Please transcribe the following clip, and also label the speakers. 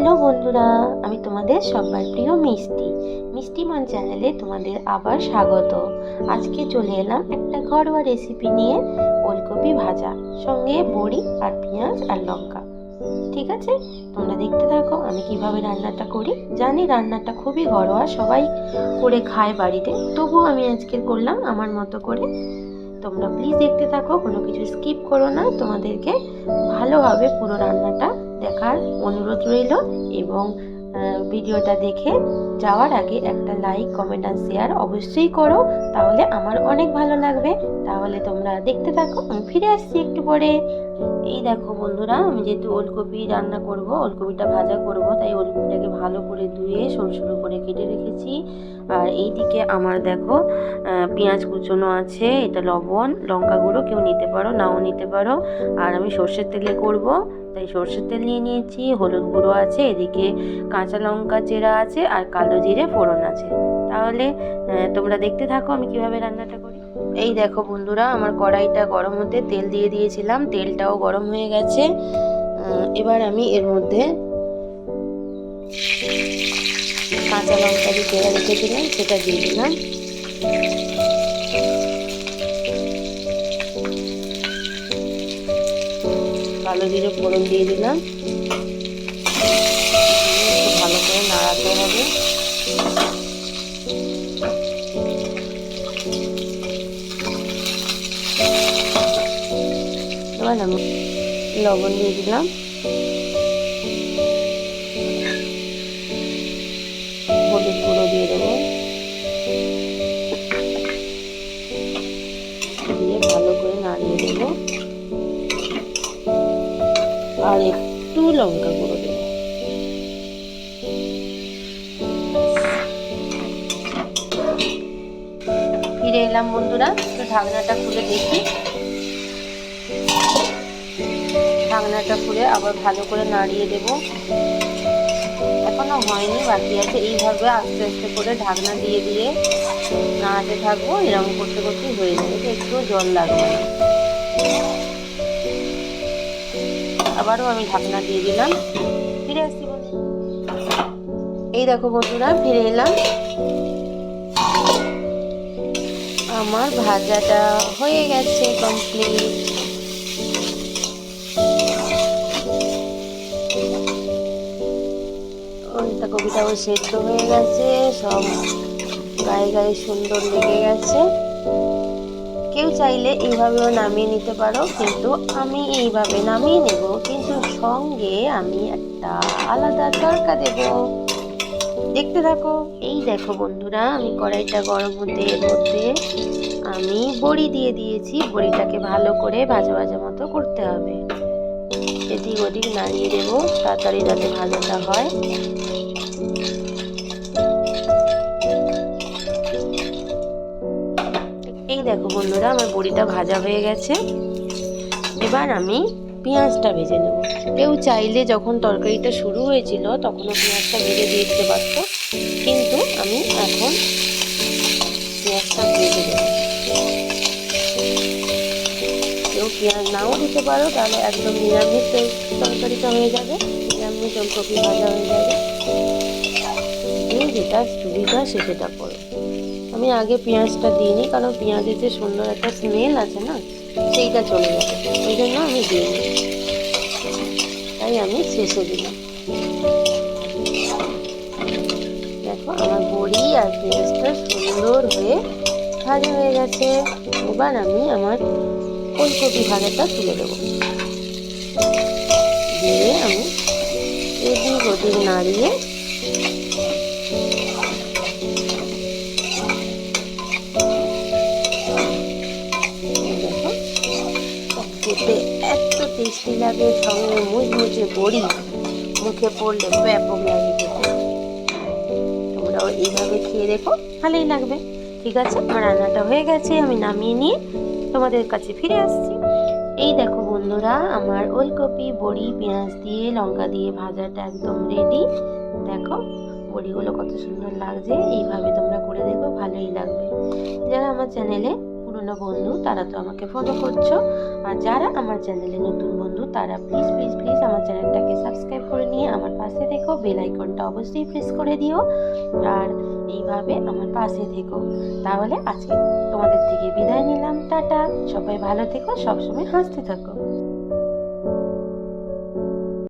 Speaker 1: Hello বন্ধুরা, আমি তোমাদের সবার প্রিয় মিষ্টি। মিষ্টি মান চ্যানেলে তোমাদের আবার স্বাগত। আজকে চলে এলাম একটা ঘরোয়া রেসিপি নিয়ে ওলকপি ভাজা, সঙ্গে বড়ি আর পেঁয়াজ আর লঙ্কা। ঠিক আছে? তোমরা দেখতে থাকো, আমি কীভাবে রান্নাটা করি। জানি রান্নাটা খুবই ঘরোয়া, সবাই করে খায় বাড়িতে। তবুও আমি আজকে করলাম আমার মতো করে। তোমরা প্লিজ দেখতে থাকো, কোনো কিছু স্কিপ করো না। তোমাদেরকে ভালোভাবে পুরো রান্নাটা দেখার অনুরোধ রইল এবং ভিডিওটা দেখে যাওয়ার আগে একটা লাইক কমেন্ট আর শেয়ার অবশ্যই করো। তাহলে আমার অনেক ভালো লাগবে। তাহলে তোমরা দেখতে থাকো। আমি ফিরে আসছি একটু পরে। এই দেখো বন্ধুরা, আমি যেহেতু ওলকপি রান্না করব, ওলকপিটা ভাজা করব, তাই ওলকপিটাকে ভালো করে ধুয়ে সরু সরু করে কেটে রেখেছি। আর এইদিকে আমার দেখো পেঁয়াজ কুচোনো আছে, এটা লবণ লঙ্কা গুঁড়ো কেউ নিতে পারো, নাও নিতে পারো। আর আমি সর্ষের তেলে করব। তাই সর্ষের তেল নিয়ে নিয়েছি, হলুদ গুঁড়ো আছে, এদিকে কাঁচা লঙ্কা চেরা আছে আর কালো জিরে ফোড়ন আছে। তাহলে তোমরা দেখতে থাকো আমি কীভাবে রান্নাটা করি। এই দেখো বন্ধুরা, আমার কড়াইটা গরম হতে তেল দিয়ে দিয়েছিলাম, তেলটাও গরম হয়ে গেছে। এবার আমি এর মধ্যে কাঁচা লঙ্কা যে চেরা রেখেছিলাম, সেটা দিয়ে দিলাম। কালো জিরে ফোড়ন দিয়ে দিলাম। ভালো করে নাড়াতে হবে। এবার আমি লবণ দিয়ে দিলাম। আর একটু লঙ্কা গুঁড়ো দেবো। ফিরে এলাম বন্ধুরা, একটু ঢাকনাটা খুলে দেখি। ঢাকনাটা খুলে আবার ভালো করে নাড়িয়ে দেব। এখনও হয়নি, বাকি আছে। এইভাবে আস্তে আস্তে করে ঢাকনা দিয়ে দিয়ে নাড়াতে থাকব। এরকম করতে করতে হয়ে যাবে একটু জল লাগবে না। আবারও আমি ঢাকনা দিয়ে দিলাম। ফিরে আসছি এই দেখো বন্ধুরা, ফিরে এলাম। আমার ভাজাটা হয়ে গেছে কমপ্লিট ওইটা কবিটাও সেদ্ধ হয়ে গেছে, সব গায়ে গায়ে সুন্দর লেগে গেছে। কেউ চাইলে এইভাবেও নামিয়ে নিতে পারো, কিন্তু আমি এইভাবে নামিয়ে নেব। কিন্তু সঙ্গে আমি একটা আলাদা তড়কা দেব। দেখতে থাকো। এই দেখো বন্ধুরা, আমি কড়াইটা গরম হতে এর মধ্যে আমি বড়ি দিয়ে দিয়েছি। বড়িটাকে ভালো করে ভাজা ভাজা মতো করতে হবে। এদিক ওদিক নাড়িয়ে দেবো, তাড়াতাড়ি যাতে ভাজাটা হয়। দেখো বন্ধুরা, আমার বড়িটা ভাজা হয়ে গেছে। এবার আমি পেঁয়াজটা ভেজে নেব। কেউ চাইলে যখন তরকারিটা শুরু হয়েছিল, তখনও পেঁয়াজটা ভেজে দিয়ে দিতে পারত কিন্তু আমি এখন পেঁয়াজটা ভেজে দেবো কেউ পেঁয়াজ নাও দিতে পারো, তাহলে একদম নিরামিষ তরকারিটা হয়ে যাবে। নিরামিষ ওলকপি ভাজা হয়ে যাবে। যেটা সুবিধা সে সেটা করো। আমি আগে পেঁয়াজটা দিইনি, কারণ পেঁয়াজের যে সুন্দর একটা স্মেল আছে না, সেইটা চলে যাবে। ওই জন্য আমি দিইনি। তাই আমি শেষে দিলাম। দেখো, আমার বড়ি আর পেঁয়াজটা সুন্দর হয়ে ভাজা হয়ে গেছে। এবার আমি আমার ফুলকপি ভাজাটা তুলে দেবো। দিয়ে আমি এদিক ওদিক নাড়িয়ে টেস্টি লাগে সঙ্গে মুচমুচে বড়ি মুখে পড়লে ব্যাপক লাগে খেতে তোমরাও এইভাবে খেয়ে দেখো, ভালোই লাগবে। ঠিক আছে, আমার রান্নাটা হয়ে গেছে, আমি নামিয়ে নিয়ে তোমাদের কাছে ফিরে আসছি। এই দেখো বন্ধুরা, আমার ওলকপি, বড়ি, পেঁয়াজ দিয়ে, লঙ্কা দিয়ে ভাজাটা একদম রেডি দেখো, বড়িগুলো কত সুন্দর লাগছে, এইভাবে তোমরা করে দেখো, ভালোই লাগবে। যারা আমার চ্যানেলে পুরনো বন্ধু, তারা তো আমাকে ফলো করছ। আর যারা আমার চ্যানেলে নতুন বন্ধু, তারা প্লিজ প্লিজ প্লিজ আমার চ্যানেলটাকে সাবস্ক্রাইব করে নিয়ে আমার পাশে দেখো বেল আইকনটা অবশ্যই প্রেস করে দিও। আর এইভাবে আমার পাশে থেকো। তাহলে আজকে তোমাদের থেকে বিদায় নিলাম। টাটা। সবাই ভালো থেকো, সবসময় হাসতে থাকো।